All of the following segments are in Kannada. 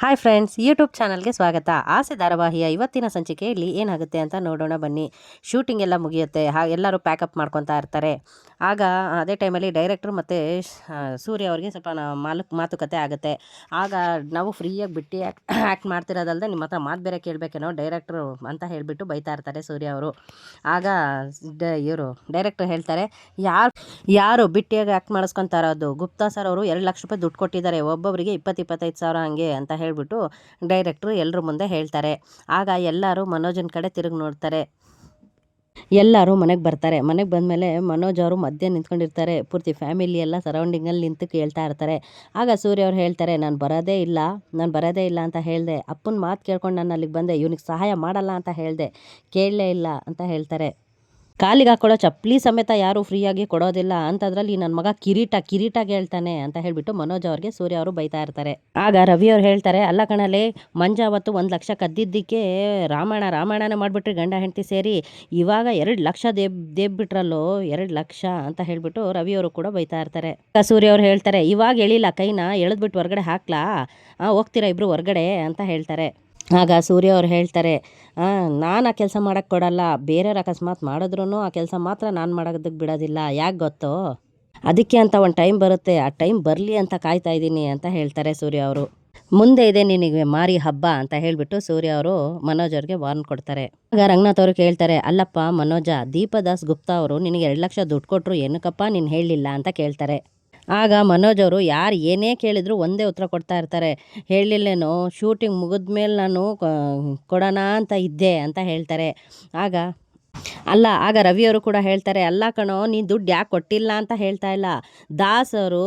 ಹಾಯ್ ಫ್ರೆಂಡ್ಸ್ ಯೂಟ್ಯೂಬ್ ಚಾನಲ್ಗೆ ಸ್ವಾಗತ. ಆಸೆ ಧಾರಾವಾಹಿಯ ಇವತ್ತಿನ ಸಂಚಿಕೆಯಲ್ಲಿ ಏನಾಗುತ್ತೆ ಅಂತ ನೋಡೋಣ ಬನ್ನಿ. ಶೂಟಿಂಗ್ ಎಲ್ಲ ಮುಗಿಯುತ್ತೆ. ಹಾ, ಎಲ್ಲರೂ ಪ್ಯಾಕಪ್ ಮಾಡ್ಕೊತಾ ಇರ್ತಾರೆ. ಆಗ ಅದೇ ಟೈಮಲ್ಲಿ ಡೈರೆಕ್ಟ್ರು ಮತ್ತು ಸೂರ್ಯ ಅವ್ರಿಗೆ ಸ್ವಲ್ಪ ಮಾಲುಕ್ ಮಾತುಕತೆ ಆಗುತ್ತೆ. ಆಗ ನಾವು ಫ್ರೀಯಾಗಿ ಬಿಟ್ಟು ಆ್ಯಕ್ಟ್ ಮಾಡ್ತಿರೋದಲ್ಲದೆ ನಿಮ್ಮ ಹತ್ರ ಮಾತು ಬೇರೆ ಕೇಳಬೇಕೇನೋ ಡೈರೆಕ್ಟ್ರು ಅಂತ ಹೇಳಿಬಿಟ್ಟು ಬೈತಾ ಇರ್ತಾರೆ ಸೂರ್ಯ ಅವರು. ಆಗ ಇವರು ಡೈರೆಕ್ಟ್ರ್ ಹೇಳ್ತಾರೆ, ಯಾರು ಯಾರು ಬಿಟ್ಟಿಯಾಗಿ ಆ್ಯಕ್ಟ್ ಮಾಡಿಸ್ಕೊತಾ ಇರೋದು? ಗುಪ್ತಾ ಸರ್ ಅವರು ಎರಡು ಲಕ್ಷ ರೂಪಾಯಿ ದುಡ್ಡು ಕೊಟ್ಟಿದ್ದಾರೆ. ಒಬ್ಬೊಬ್ಬರಿಗೆ ಇಪ್ಪತ್ತು, ಇಪ್ಪತ್ತೈದು ಸಾವಿರ ಹಂಗೆ ಅಂತ ಹೇಳಿಬಿಟ್ಟು ಡೈರೆಕ್ಟ್ರು ಎಲ್ಲರ ಮುಂದೆ ಹೇಳ್ತಾರೆ. ಆಗ ಎಲ್ಲರೂ ಮನೋಜನ ಕಡೆ ತಿರುಗಿ ನೋಡ್ತಾರೆ. ಎಲ್ಲರೂ ಮನೆಗೆ ಬರ್ತಾರೆ. ಮನೆಗೆ ಬಂದಮೇಲೆ ಮನೋಜ್ ಅವರು ಮಧ್ಯೆ ನಿಂತ್ಕೊಂಡಿರ್ತಾರೆ. ಪೂರ್ತಿ ಫ್ಯಾಮಿಲಿ ಎಲ್ಲ ಸರೌಂಡಿಂಗಲ್ಲಿ ನಿಂತು ಕೇಳ್ತಾ ಇರ್ತಾರೆ. ಆಗ ಸೂರ್ಯ ಅವ್ರು ಹೇಳ್ತಾರೆ, ನಾನು ಬರೋದೇ ಇಲ್ಲ, ನಾನು ಬರೋದೇ ಇಲ್ಲ ಅಂತ ಹೇಳಿದೆ. ಅಪ್ಪನ ಮಾತು ಕೇಳ್ಕೊಂಡು ನಾನು ಅಲ್ಲಿಗೆ ಬಂದೆ. ಇವನಿಗೆ ಸಹಾಯ ಮಾಡಲ್ಲ ಅಂತ ಹೇಳಿದೆ. ಕೇಳಲೇ ಇಲ್ಲ, ಅಂತ ಹೇಳ್ತಾರೆ. ಕಾಲಿಗೆ ಹಾಕೊಳ್ಳೋ ಚಪ್ಪಲಿ ಸಮೇತ ಯಾರು ಫ್ರೀಯಾಗಿ ಕೊಡೋದಿಲ್ಲ. ಅಂತದ್ರಲ್ಲಿ ನನ್ನ ಮಗ ಕಿರೀಟ ಕಿರೀಟ ಹೇಳ್ತಾನೆ ಅಂತ ಹೇಳಿಬಿಟ್ಟು ಮನೋಜ್ ಅವ್ರಿಗೆ ಸೂರ್ಯ ಅವರು ಬೈತಾ ಇರ್ತಾರೆ. ಆಗ ರವಿ ಅವ್ರು ಹೇಳ್ತಾರೆ, ಅಲ್ಲ ಕಣಲೆ, ಮಂಜ ಅವತ್ತು ಒಂದು ಲಕ್ಷ ಕದ್ದಿದ್ದಕ್ಕೆ ರಾಮಾಯಣ ರಾಮಾಯಣನೇ ಮಾಡಿಬಿಟ್ರಿ ಗಂಡ ಹೆಂಡತಿ ಸೇರಿ. ಇವಾಗ ಎರಡು ಲಕ್ಷ ದೇಬ್ ದೇಬ್ಬಿಟ್ರಲ್ಲೋ ಎರಡು ಲಕ್ಷ ಅಂತ ಹೇಳ್ಬಿಟ್ಟು ರವಿ ಅವರು ಕೂಡ ಬೈತಾ ಇರ್ತಾರೆ. ಸೂರ್ಯ ಅವ್ರು ಹೇಳ್ತಾರೆ, ಇವಾಗ ಎಳಿಲ್ಲ ಕೈನ ಎಳೆದ್ಬಿಟ್ಟು ಹೊರಗಡೆ ಹಾಕ್ಲಾ? ಹಾಂ ಹೋಗ್ತೀರಾ ಇಬ್ರು ಹೊರಗಡೆ? ಅಂತ ಹೇಳ್ತಾರೆ. ಆಗ ಸೂರ್ಯ ಅವ್ರು ಹೇಳ್ತಾರೆ ನಾನು ಆ ಕೆಲಸ ಮಾಡೋಕ್ಕೆ ಕೊಡಲ್ಲ. ಬೇರೆಯವ್ರು ಅಕಸ್ಮಾತ್ ಮಾಡಿದ್ರೂ ಆ ಕೆಲಸ ಮಾತ್ರ ನಾನು ಮಾಡೋದಕ್ಕೆ ಬಿಡೋದಿಲ್ಲ. ಯಾಕೆ ಗೊತ್ತೋ? ಅದಕ್ಕೆ ಅಂತ ಒಂದು ಟೈಮ್ ಬರುತ್ತೆ. ಆ ಟೈಮ್ ಬರಲಿ ಅಂತ ಕಾಯ್ತಾ ಇದ್ದೀನಿ, ಅಂತ ಹೇಳ್ತಾರೆ ಸೂರ್ಯ ಅವರು. ಮುಂದೆ ಇದೆ ನಿನಗೆ ಮಾರಿ ಹಬ್ಬ, ಅಂತ ಹೇಳಿಬಿಟ್ಟು ಸೂರ್ಯ ಅವರು ಮನೋಜ್ ಅವ್ರಿಗೆ ವಾರ್ನ್ ಕೊಡ್ತಾರೆ. ಆಗ ರಂಗನಾಥ್ ಅವರು ಕೇಳ್ತಾರೆ, ಅಲ್ಲಪ್ಪ ಮನೋಜ, ದೀಪದಾಸ್ ಗುಪ್ತಾ ಅವರು ನಿನಗೆ ಎರಡು ಲಕ್ಷ ದುಡ್ಡು ಕೊಟ್ಟರು ಏನಕ್ಕಪ್ಪ ನೀನು ಹೇಳಲಿಲ್ಲ ಅಂತ ಕೇಳ್ತಾರೆ. ಆಗ ಮನೋಜ್ ಅವರು, ಯಾರು ಏನೇ ಕೇಳಿದ್ರು ಒಂದೇ ಉತ್ತರ ಕೊಡ್ತಾ ಇರ್ತಾರೆ. ಹೇಳಿಲ್ಲೇನೋ ಶೂಟಿಂಗ್ ಮುಗಿದ್ಮೇಲೆ ನಾನು ಕೊಡೋಣ ಅಂತ ಇದ್ದೆ, ಅಂತ ಹೇಳ್ತಾರೆ. ಆಗ ಅಲ್ಲ, ಆಗ ರವಿಯವರು ಕೂಡ ಹೇಳ್ತಾರೆ, ಅಲ್ಲ ಕಣೋ, ನೀನು ದುಡ್ಡು ಯಾಕೆ ಕೊಟ್ಟಿಲ್ಲ ಅಂತ ಹೇಳ್ತಾ ಇಲ್ಲ. ದಾಸ್ ಅವರು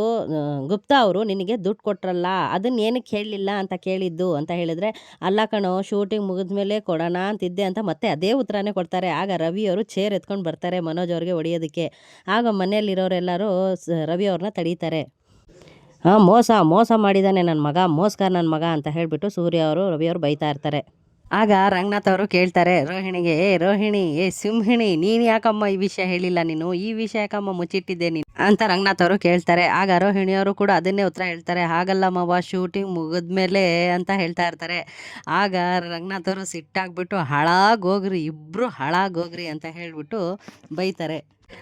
ಗುಪ್ತಾ ಅವರು ನಿನಗೆ ದುಡ್ಡು ಕೊಟ್ರಲ್ಲ ಅದನ್ನ ಏನಕ್ಕೆ ಹೇಳಲಿಲ್ಲ ಅಂತ ಕೇಳಿದ್ದು? ಅಂತ ಹೇಳಿದರೆ, ಅಲ್ಲ ಕಣೋ ಶೂಟಿಂಗ್ ಮುಗಿದ್ಮೇಲೆ ಕೊಡೋಣ ಅಂತಿದ್ದೆ ಅಂತ ಮತ್ತೆ ಅದೇ ಉತ್ತರನೇ ಕೊಡ್ತಾರೆ. ಆಗ ರವಿಯವರು ಚೇರ್ ಎತ್ಕೊಂಡು ಬರ್ತಾರೆ ಮನೋಜ್ ಅವ್ರಿಗೆ ಹೊಡೆಯೋದಕ್ಕೆ. ಆಗ ಮನೆಯಲ್ಲಿರೋರೆಲ್ಲರೂ ರವಿ ಅವ್ರನ್ನ ತಡೀತಾರೆ. ಹಾಂ, ಮೋಸ ಮೋಸ ಮಾಡಿದ್ದಾನೆ ನನ್ನ ಮಗ ಮೋಸ್ಕರ್ ನನ್ನ ಮಗ ಅಂತ ಹೇಳಿಬಿಟ್ಟು ಸೂರ್ಯ ಅವರು, ರವಿಯವರು ಬೈತಾ ಇರ್ತಾರೆ. ಆಗ ರಂಗನಾಥ್ ಅವರು ಕೇಳ್ತಾರೆ, ರೋಹಿಣಿಗೆ, ಏ ರೋಹಿಣಿ, ಏ ಸಿಂಹಿಣಿ, ನೀನು ಯಾಕಮ್ಮ ಈ ವಿಷಯ ಹೇಳಿಲ್ಲ ನೀನು? ಈ ವಿಷಯ ಯಾಕಮ್ಮ ಮುಚ್ಚಿಟ್ಟಿದ್ದೆ ನೀನು? ಅಂತ ರಂಗನಾಥ್ ಅವರು ಕೇಳ್ತಾರೆ. ಆಗ ರೋಹಿಣಿಯವರು ಕೂಡ ಅದನ್ನೇ ಉತ್ತರ ಹೇಳ್ತಾರೆ. ಹಾಗಲ್ಲ ಮವ ಶೂಟಿಂಗ್ ಮುಗಿದ್ಮೇಲೆ ಅಂತ ಹೇಳ್ತಾ ಇರ್ತಾರೆ. ಆಗ ರಂಗನಾಥ್ ಅವರು ಸಿಟ್ಟಾಗ್ಬಿಟ್ಟು, ಹಾಳಾಗೋಗ್ರಿ ಇಬ್ಬರು ಹಾಳಾಗೋಗ್ರಿ ಅಂತ ಹೇಳಿಬಿಟ್ಟು ಬೈತಾರೆ.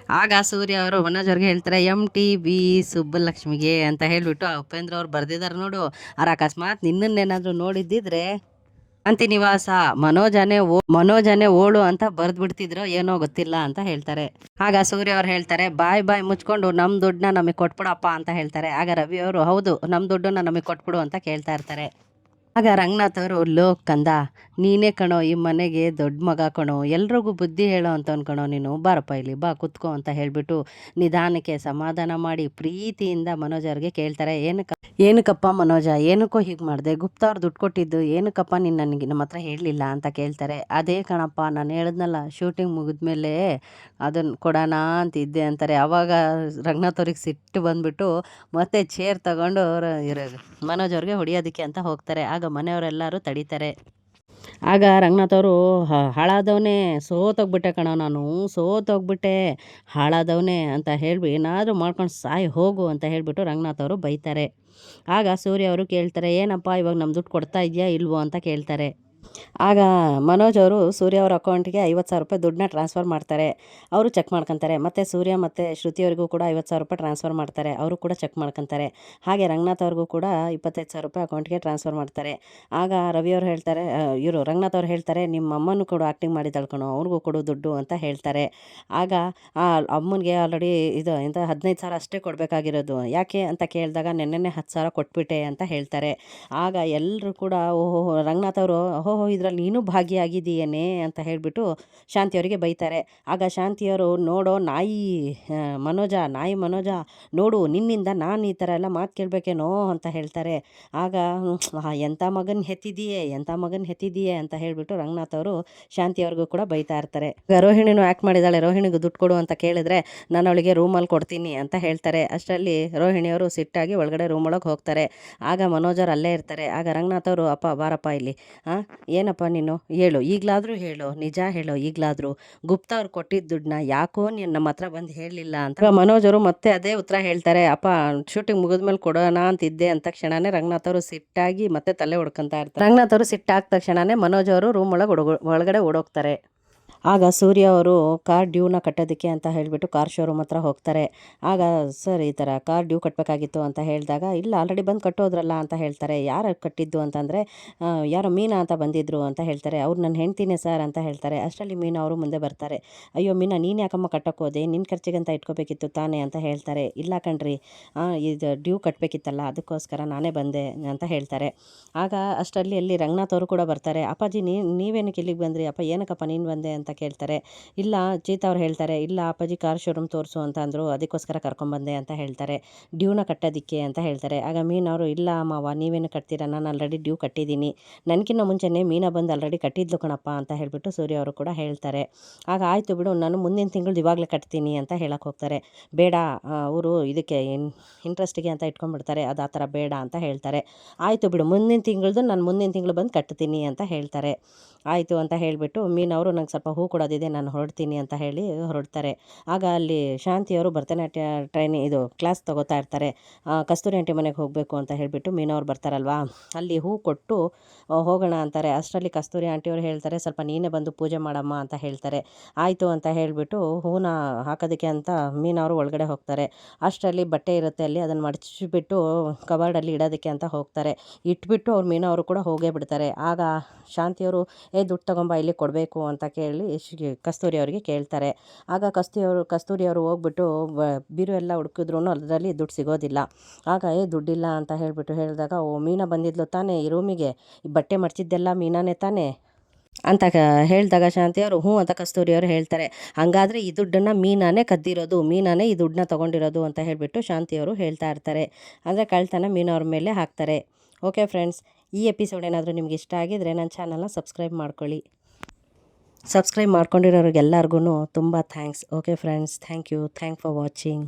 ಆಗ ಸೂರ್ಯ ಅವರು ಮನೋಜವ್ರಿಗೆ ಹೇಳ್ತಾರೆ ಎಂ ಟಿ ಬಿ ಸುಬ್ಬಲಕ್ಷ್ಮಿಗೆ ಅಂತ ಹೇಳಿಬಿಟ್ಟು ಉಪೇಂದ್ರ ಅವ್ರು ಬರ್ದಿದ್ದಾರೆ ನೋಡು. ಅವ್ರು ಅಕಸ್ಮಾತ್ ನಿನ್ನನ್ನೇನಾದರೂ ನೋಡಿದ್ದಿದ್ರೆ ಶಾಂತಿ ನಿವಾಸ ಮನೋಜನೆ ಓ, ಮನೋಜನೆ ಓಳು ಅಂತ ಬರ್ದ್ಬಿಡ್ತಿದ್ರು ಏನೋ ಗೊತ್ತಿಲ್ಲ ಅಂತ ಹೇಳ್ತಾರೆ. ಆಗ ಸೂರ್ಯ ಅವ್ರು ಹೇಳ್ತಾರೆ, ಬಾಯ್ ಬಾಯ್ ಮುಚ್ಕೊಂಡು ನಮ್ಮ ದುಡ್ಡನ್ನ ನಮಗೆ ಕೊಟ್ಬಿಡಪ್ಪ ಅಂತ ಹೇಳ್ತಾರೆ. ಆಗ ರವಿ ಅವರು, ಹೌದು ನಮ್ಮ ದುಡ್ಡನ್ನ ನಮಗೆ ಕೊಟ್ಬಿಡು ಅಂತ ಕೇಳ್ತಾ ಇರ್ತಾರೆ. ಆಗ ರಂಗನಾಥ್ ಅವರು, ಲೋ ಕಂದ, ನೀನೇ ಕಣೋ ಈ ಮನೆಗೆ ದೊಡ್ಡ ಮಗ ಕಣೋ, ಎಲ್ರಿಗೂ ಬುದ್ಧಿ ಹೇಳೋ ಅಂತ ಅನ್ಕಣೋ ನೀನು, ಬಾರಪ್ಪ ಇಲ್ಲಿ, ಬಾ ಕುತ್ಕೋ ಅಂತ ಹೇಳಿಬಿಟ್ಟು ನಿಧಾನಕ್ಕೆ ಸಮಾಧಾನ ಮಾಡಿ ಪ್ರೀತಿಯಿಂದ ಮನೋಜ್ ಅವ್ರಿಗೆ ಕೇಳ್ತಾರೆ, ಏನಕ್ಕ, ಏನಕ್ಕಪ್ಪ ಮನೋಜ, ಏನಕ್ಕೋ ಹೀಗೆ ಮಾಡಿದೆ, ಗುಪ್ತ ಅವ್ರು ದುಡ್ಡು ಕೊಟ್ಟಿದ್ದು, ಏನಕ್ಕಪ್ಪ ನೀನು ನನಗೆ ನಮ್ಮ ಹತ್ರ ಹೇಳಲಿಲ್ಲ? ಅಂತ ಕೇಳ್ತಾರೆ, ಅದೇ ಕಣಪ್ಪ, ನಾನು ಹೇಳಿದ್ನಲ್ಲ ಶೂಟಿಂಗ್ ಮುಗಿದ್ಮೇಲೆ ಅದನ್ನು ಕೊಡೋಣ ಅಂತ ಇದ್ದೆ ಅಂತಾರೆ ಆವಾಗ ರಂಗನಾಥ್ ಅವ್ರಿಗೆ ಸಿಟ್ಟು ಬಂದ್ಬಿಟ್ಟು ಮತ್ತೆ ಚೇರ್ ತಗೊಂಡು ಮನೋಜ್ ಅವ್ರಿಗೆ ಹೊಡಿಯೋದಕ್ಕೆ ಅಂತ ಹೋಗ್ತಾರೆ, ಆಗ ಮನೆಯವರೆಲ್ಲರೂ ತಡೀತಾರೆ. ಆಗ ರಂಗನಾಥ್ ಅವರು ಹಾಳಾದವನೇ ಸೋತೋಗ್ಬಿಟ್ಟೆ ಕಣೋ ನಾನು, ಸೋತೋಗ್ಬಿಟ್ಟೆ, ಹಾಳಾದವನೇ ಅಂತ ಹೇಳಿಬಿ, ಏನಾದರೂ ಮಾಡ್ಕೊಂಡು ಸಾಯಿ, ಹೋಗು ಅಂತ ಹೇಳಿಬಿಟ್ಟು ರಂಗನಾಥ್ ಅವರು ಬೈತಾರೆ. ಆಗ ಸೂರ್ಯ ಅವರು ಕೇಳ್ತಾರೆ, ಏನಪ್ಪ ಇವಾಗ ನಮ್ಮ ದುಡ್ಡು ಕೊಡ್ತಾ ಇದೆಯಾ, ಇಲ್ವೋ ಅಂತ ಕೇಳ್ತಾರೆ. ಆಗ ಮನೋಜ್ ಅವರು ಸೂರ್ಯ ಅವ್ರ ಅಕೌಂಟ್ಗೆ ಐವತ್ತು ಸಾವಿರ ರೂಪಾಯಿ ದುಡ್ಡನ್ನ ಟ್ರಾನ್ಸ್ಫರ್ ಮಾಡ್ತಾರೆ. ಅವರು ಚೆಕ್ ಮಾಡ್ಕೊತಾರೆ. ಮತ್ತು ಸೂರ್ಯ ಮತ್ತು ಶ್ರುತಿ ಅವ್ರಿಗೂ ಕೂಡ ಐವತ್ತು ಸಾವಿರ ರೂಪಾಯಿ ಟ್ರಾನ್ಸ್ಫರ್ ಮಾಡ್ತಾರೆ. ಅವರು ಕೂಡ ಚೆಕ್ ಮಾಡ್ಕೊತಾರೆ. ಹಾಗೆ ರಂಗನಾಥ್ ಅವ್ರಿಗೂ ಕೂಡ ಇಪ್ಪತ್ತೈದು ಸಾವಿರ ರೂಪಾಯಿ ಅಕೌಂಟ್ಗೆ ಟ್ರಾನ್ಸ್ಫರ್ ಮಾಡ್ತಾರೆ. ಆಗ ರವಿ ಅವರು ಹೇಳ್ತಾರೆ ಇವರು ರಂಗನಾಥ್ ಅವ್ರು ಹೇಳ್ತಾರೆ, ನಿಮ್ಮ ಅಮ್ಮನೂ ಕೂಡ ಆ್ಯಕ್ಟಿಂಗ್ ಮಾಡಿ ಕಣೋ, ಅವ್ರಿಗೂ ಕೊಡು ದುಡ್ಡು ಅಂತ ಹೇಳ್ತಾರೆ. ಆಗ, ಆ, ಅಮ್ಮನಿಗೆ ಆಲ್ರೆಡಿ ಇದು ಎಂತ ಹದಿನೈದು ಸಾವಿರ ಅಷ್ಟೇ ಕೊಡಬೇಕಾಗಿರೋದು. ಯಾಕೆ ಅಂತ ಕೇಳಿದಾಗ, ನೆನ್ನೆನೇ ಹತ್ತು ಸಾವಿರ ಕೊಟ್ಬಿಟ್ಟೆ ಅಂತ ಹೇಳ್ತಾರೆ. ಆಗ ಎಲ್ಲರೂ ಕೂಡ ಓಹೋ ರಂಗನಾಥ್ ಅವರು ಓಹೋ ಇದರಲ್ಲಿ ನೀನು ಭಾಗಿಯಾಗಿದ್ದೀಯೇನೆ ಅಂತ ಹೇಳಿಬಿಟ್ಟು ಶಾಂತಿಯವರಿಗೆ ಬೈತಾರೆ. ಆಗ ಶಾಂತಿಯವರು ನೋಡೋ ನಾಯಿ ಮನೋಜ ನಾಯಿ ಮನೋಜ, ನೋಡು, ನಿನ್ನಿಂದ ನಾನು ಈ ಥರ ಎಲ್ಲ ಮಾತು ಕೇಳಬೇಕೇನೋ ಅಂತ ಹೇಳ್ತಾರೆ. ಆಗ ಎಂಥ ಮಗನ ಹೆತ್ತಿದೀಯೇ ಎಂಥ ಮಗನ ಹೆತ್ತಿದೀಯೇ ಅಂತ ಹೇಳಿಬಿಟ್ಟು ರಂಗನಾಥ್ ಅವರು ಶಾಂತಿಯವ್ರಿಗೂ ಕೂಡ ಬೈತಾ ಇರ್ತಾರೆ. ರೋಹಿಣಿನೂ ಆ್ಯಕ್ಟ್ ಮಾಡಿದ್ದಾಳೆ, ರೋಹಿಣಿಗೂ ದುಡ್ಡು ಕೊಡು ಅಂತ ಕೇಳಿದ್ರೆ ನಾನು ಅವಳಿಗೆ ರೂಮಲ್ಲಿ ಕೊಡ್ತೀನಿ ಅಂತ ಹೇಳ್ತಾರೆ. ಅಷ್ಟರಲ್ಲಿ ರೋಹಿಣಿಯವರು ಸಿಟ್ಟಾಗಿ ಒಳಗಡೆ ರೂಮ್ ಒಳಗೆ ಹೋಗ್ತಾರೆ. ಆಗ ಮನೋಜರು ಅಲ್ಲೇ ಇರ್ತಾರೆ. ಆಗ ರಂಗನಾಥ್ ಅವರು, ಅಪ್ಪ, ಬಾರಪ್ಪ ಇಲ್ಲಿ ಹಾಂ ಏನಪ್ಪ ನೀನು? ಹೇಳು ಈಗಲಾದರೂ ಹೇಳು ನಿಜ ಹೇಳು ಈಗಲಾದರೂ. ಗುಪ್ತಾ ಅವ್ರು ಕೊಟ್ಟಿದ್ದ ದುಡ್ಡನ್ನ ಯಾಕೋ ನೀನು ನಮ್ಮ ಹತ್ರ ಬಂದು ಹೇಳಲಿಲ್ಲ ಅಂತ. ಮನೋಜರು ಮನೋಜ್ ಅವರು ಮತ್ತೆ ಅದೇ ಉತ್ತರ ಹೇಳ್ತಾರೆ. ಅಪ್ಪ ಶೂಟಿಂಗ್ ಮುಗಿದ್ಮೇಲೆ ಕೊಡೋಣ ಅಂತಿದ್ದೆ ಅಂತ ತಕ್ಷಣನೇ ರಂಗನಾಥ್ ಅವರು ಸಿಟ್ಟಾಗಿ ಮತ್ತೆ ತಲೆ ಹೊಡ್ಕೊಂತ ಇರ್ತಾರೆ. ರಂಗನಾಥ್ ಅವರು ಸಿಟ್ಟಾದ ತಕ್ಷಣನೇ ಮನೋಜ್ ಅವರು ರೂಮ್ ಒಳಗೆ ಒಳಗಡೆ ಓಡೋಗ್ತಾರೆ. ಆಗ ಸೂರ್ಯ ಅವರು ಕಾರ್ ಡ್ಯೂನ ಕಟ್ಟೋದಕ್ಕೆ ಅಂತ ಹೇಳಿಬಿಟ್ಟು ಕಾರ್ ಶೋರೂಮ್ ಹತ್ರ ಹೋಗ್ತಾರೆ. ಆಗ, ಸರ್, ಈ ಥರ ಕಾರ್ ಡ್ಯೂ ಕಟ್ಟಬೇಕಾಗಿತ್ತು ಅಂತ ಹೇಳಿದಾಗ, ಇಲ್ಲ ಆಲ್ರೆಡಿ ಬಂದು ಕಟ್ಟೋದ್ರಲ್ಲ ಅಂತ ಹೇಳ್ತಾರೆ. ಯಾರು ಕಟ್ಟಿದ್ದು ಅಂತಂದರೆ ಯಾರೋ ಮೀನಾ ಅಂತ ಬಂದಿದ್ರು ಅಂತ ಹೇಳ್ತಾರೆ. ಅವ್ರು ನನ್ನ ಹೆಂಡ್ತಿನೇ ಸರ್ ಅಂತ ಹೇಳ್ತಾರೆ. ಅಷ್ಟರಲ್ಲಿ ಮೀನಾ ಅವರು ಮುಂದೆ ಬರ್ತಾರೆ. ಅಯ್ಯೋ, ಮೀನಾ, ನೀನು ಯಾಕಮ್ಮ ಕಟ್ಟಕ್ಕೆ ಹೋದೆ? ನಿನ್ನ ಖರ್ಚಿಗಂತ ಇಟ್ಕೋಬೇಕಿತ್ತು ತಾನೇ ಅಂತ ಹೇಳ್ತಾರೆ. ಇಲ್ಲ ಕಣ್ರಿ. ಇದು ಡ್ಯೂ ಕಟ್ಟಬೇಕಿತ್ತಲ್ಲ ಅದಕ್ಕೋಸ್ಕರ ನಾನೇ ಬಂದೆ ಅಂತ ಹೇಳ್ತಾರೆ. ಆಗ ಅಷ್ಟರಲ್ಲಿ ಅಲ್ಲಿ ರಂಗನಾಥ್ ಅವರು ಕೂಡ ಬರ್ತಾರೆ. ಅಪ್ಪಾಜಿ, ನೀ, ನೀವೇನಕ್ಕೆ ಇಲ್ಲಿಗೆ ಬಂದ್ರಿ? ಅಪ್ಪ, ಏನಕ್ಕಪ್ಪ ನೀನು ಬಂದೆ ಅಂತ ಕೇಳ್ತಾರೆ. ಇಲ್ಲ, ಚೀತಾ ಅವ್ರು ಹೇಳ್ತಾರೆ, ಇಲ್ಲ, ಅಪ್ಪಾಜಿ ಕಾರ್ ಶೋರೂಮ್ ತೋರಿಸು ಅಂತ ಅಂದರು, ಅದಕ್ಕೋಸ್ಕರ ಕರ್ಕೊಂಬಂದೆ ಅಂತ ಹೇಳ್ತಾರೆ. ಡ್ಯೂನ ಕಟ್ಟೋದಿಕ್ಕೆ ಅಂತ ಹೇಳ್ತಾರೆ. ಆಗ ಮೀನವರು ಇಲ್ಲ ಮಾವ, ನೀವೇನು ಕಟ್ತೀರ? ನಾನು ಆಲ್ರೆಡಿ ಡ್ಯೂ ಕಟ್ಟಿದ್ದೀನಿ. ನನಗಿನ್ನ ಮುಂಚೆನೇ ಮೀನಾ ಬಂದು ಆಲ್ರೆಡಿ ಕಟ್ಟಿದ್ಲು ಕಣಪ್ಪ ಅಂತ ಹೇಳಿಬಿಟ್ಟು ಸೂರ್ಯ ಅವರು ಕೂಡ ಹೇಳ್ತಾರೆ. ಆಗ ಆಯಿತು ಬಿಡು, ನಾನು ಮುಂದಿನ ತಿಂಗಳು ಇವಾಗಲೇ ಕಟ್ತೀನಿ ಅಂತ ಹೇಳಕ್ಕೆ ಹೋಗ್ತಾರೆ. ಬೇಡ ಅವರು ಇದಕ್ಕೆ ಇಂಟ್ರೆಸ್ಟಿಗೆ ಅಂತ ಇಟ್ಕೊಂಡ್ಬಿಡ್ತಾರೆ. ಅದು ಆ ಥರ ಬೇಡ ಅಂತ ಹೇಳ್ತಾರೆ. ಆಯಿತು ಬಿಡು, ಮುಂದಿನ ತಿಂಗಳದ್ದು ನಾನು ಮುಂದಿನ ತಿಂಗಳು ಬಂದು ಕಟ್ತೀನಿ ಅಂತ ಹೇಳ್ತಾರೆ. ಆಯಿತು ಅಂತ ಹೇಳಿಬಿಟ್ಟು ಮೀನವರು ನಂಗೆ ಸ್ವಲ್ಪ ಹೂ ಕೊಡೋದಿದೆ, ನಾನು ಹೊರಡ್ತೀನಿ ಅಂತ ಹೇಳಿ ಹೊರಡ್ತಾರೆ. ಆಗ ಅಲ್ಲಿ ಶಾಂತಿಯವರು ಭರತನಾಟ್ಯ ಟ್ರೈನಿ ಇದು ಕ್ಲಾಸ್ ತಗೋತಾ ಇರ್ತಾರೆ. ಕಸ್ತೂರಿ ಆಂಟಿ ಮನೆಗೆ ಹೋಗಬೇಕು ಅಂತ ಹೇಳಿಬಿಟ್ಟು ಮೀನವ್ರು ಬರ್ತಾರಲ್ವಾ? ಅಲ್ಲಿ ಹೂ ಕೊಟ್ಟು ಹೋಗೋಣ ಅಂತಾರೆ. ಅಷ್ಟರಲ್ಲಿ ಕಸ್ತೂರಿ ಆಂಟಿಯವರು ಹೇಳ್ತಾರೆ, ಸ್ವಲ್ಪ ನೀನೇ ಬಂದು ಪೂಜೆ ಮಾಡಮ್ಮ ಅಂತ ಹೇಳ್ತಾರೆ. ಆಯಿತು ಅಂತ ಹೇಳಿಬಿಟ್ಟು ಹೂನ ಹಾಕೋದಕ್ಕೆ ಅಂತ ಮೀನವರು ಒಳಗಡೆ ಹೋಗ್ತಾರೆ. ಅಷ್ಟರಲ್ಲಿ ಬಟ್ಟೆ ಇರುತ್ತೆ ಅಲ್ಲಿ, ಅದನ್ನು ಮಡಚಿಬಿಟ್ಟು ಕಬಾರ್ಡಲ್ಲಿ ಇಡೋದಕ್ಕೆ ಅಂತ ಹೋಗ್ತಾರೆ. ಇಟ್ಬಿಟ್ಟು ಅವ್ರು ಮೀನವರು ಕೂಡ ಹೋಗೇ ಬಿಡ್ತಾರೆ. ಆಗ ಶಾಂತಿಯವರು, ಏ, ದುಡ್ಡು ತಗೊಂಬ ಇಲ್ಲಿ ಕೊಡಬೇಕು ಅಂತ ಕೇಳಿ ಶಿ- ಕಸ್ತೂರಿ ಅವರಿಗೆ ಕೇಳ್ತಾರೆ. ಆಗ ಕಸ್ತೂರಿ ಅವರು ಕಸ್ತೂರಿ ಅವರು ಹೋಗ್ಬಿಟ್ಟು ಬೀರು ಎಲ್ಲ ಹುಡುಕಿದ್ರು ಅದರಲ್ಲಿ ದುಡ್ಡು ಸಿಗೋದಿಲ್ಲ. ಆಗ, ಏ, ದುಡ್ಡಿಲ್ಲ ಅಂತ ಹೇಳಿಬಿಟ್ಟು ಹೇಳಿದಾಗ, ಓ, ಮೀನಾ ಬಂದಿದ್ಲು ತಾನೇ ಈ ರೂಮಿಗೆ? ಈ ಬಟ್ಟೆ ಮಡ್ಚಿದ್ದೆಲ್ಲ ಮೀನಾನೇ ತಾನೇ? ಅಂತ ಹೇಳಿದಾಗ ಹೇಳಿದಾಗ ಶಾಂತಿಯವರು ಹ್ಞೂ ಅಂತ ಕಸ್ತೂರಿಯವರು ಹೇಳ್ತಾರೆ. ಹಾಗಾದರೆ ಈ ದುಡ್ಡನ್ನು ಮೀನಾನೇ ಕದ್ದಿರೋದು, ಮೀನಾನೇ ಈ ದುಡ್ಡನ್ನ ತೊಗೊಂಡಿರೋದು ಅಂತ ಹೇಳಿಬಿಟ್ಟು ಶಾಂತಿಯವರು ಹೇಳ್ತಾ ಇರ್ತಾರೆ. ಅಂದರೆ ಕಳ್ತನ ಮೀನವ್ರ ಮೇಲೆ ಹಾಕ್ತಾರೆ. ಓಕೆ ಫ್ರೆಂಡ್ಸ್, ಈ ಎಪಿಸೋಡ್ ಏನಾದರೂ ನಿಮ್ಗೆ ಇಷ್ಟ ಆಗಿದರೆ ನನ್ನ ಚಾನಲ್ನ ಸಬ್ಸ್ಕ್ರೈಬ್ ಮಾಡ್ಕೊಳ್ಳಿ. ಸಬ್ಸ್ಕ್ರೈಬ್ ಮಾಡ್ಕೊಂಡಿರೋರಿಗೆಲ್ಲರಿಗೂ ತುಂಬ thanks okay friends thank you thank for watching